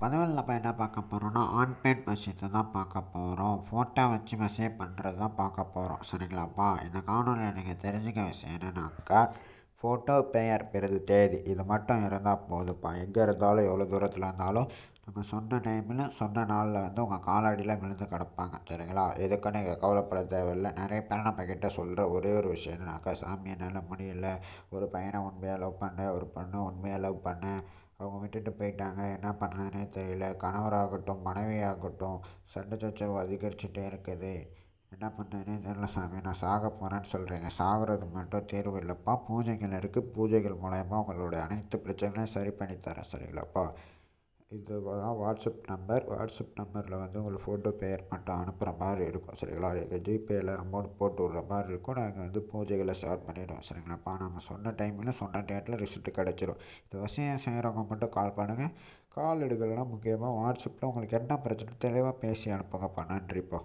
பதிவில் நம்ம என்ன பார்க்க போகிறோம்னா ஆன்பேட் விஷயத்தை தான் பார்க்க போகிறோம் ஃபோட்டோ வச்சு மெசேஜ் பண்ணுறது தான் பார்க்க போகிறோம் சரிங்களாப்பா? இந்த காணொலியில் நீங்கள் தெரிஞ்சுக்க விஷயம் என்னென்னாக்கா ஃபோட்டோ பெயர் பிறகு தேதி. இது மட்டும் இருந்தால் போதும்ப்பா எங்கே இருந்தாலும் எவ்வளோ தூரத்தில் இருந்தாலும் நம்ம சொன்ன டைமில் சொன்ன நாளில் வந்து உங்கள் காலடியில் விழுந்து கிடப்பாங்க. சரிங்களா? எதுக்குன்னு நீங்கள் கவலைப்பட தேவையில்லை. நிறைய பேர் நம்ம கிட்டே சொல்கிற ஒரே ஒரு விஷயம் என்னன்னாக்கா சாமி என்னால் முடியல. ஒரு பையனை உண்மையாக லவ் பண்ண ஒரு பொண்ணை உண்மையாக லவ் பண்ணேன். அவங்க விட்டுட்டு போயிட்டாங்க. என்ன பண்ணுறதுனே தெரியல. கணவராகட்டும் மனைவியாகட்டும் சண்டை சச்சரவு அதிகரிச்சுட்டே இருக்குது. என்ன பண்ணுறதுனே தெரியல சாமி. நான் சாக போகிறேன்னு சொல்கிறீங்க சாகிறது மட்டும் தேர்வு இல்லைப்பா. பூஜைகள் இருக்குது பூஜைகள் மூலயமா உங்களுடைய அனைத்து பிரச்சனைகளையும் சரி பண்ணி தரேன். சரிங்களாப்பா இது தான் வாட்ஸ்அப் நம்பர் வாட்ஸ்அப் நம்பரில் வந்து உங்களுக்கு ஃபோட்டோ பேர் மட்டும் அனுப்புகிற மாதிரி இருக்கும். சரிங்களா? எங்கள் ஜிபேயில் அமௌண்ட் போட்டு விட்ற மாதிரி இருக்கும். நாங்கள் வந்து பூஜைகளை ஸ்டார்ட் பண்ணிடுவோம். சரிங்களாப்பா நம்ம சொன்ன டைமில் சொன்ன டேட்டில் ரிசல்ட் கிடச்சிரும். இந்த விஷயம் செய்கிறவங்க மட்டும் கால் பண்ணுங்கள் கால் எடுக்கலாம் முக்கியமாக வாட்ஸ்அப்பில் உங்களுக்கு என்ன பிரச்சனை தெளிவாக பேசி அனுப்புங்கப்பா. நன்றிப்பா.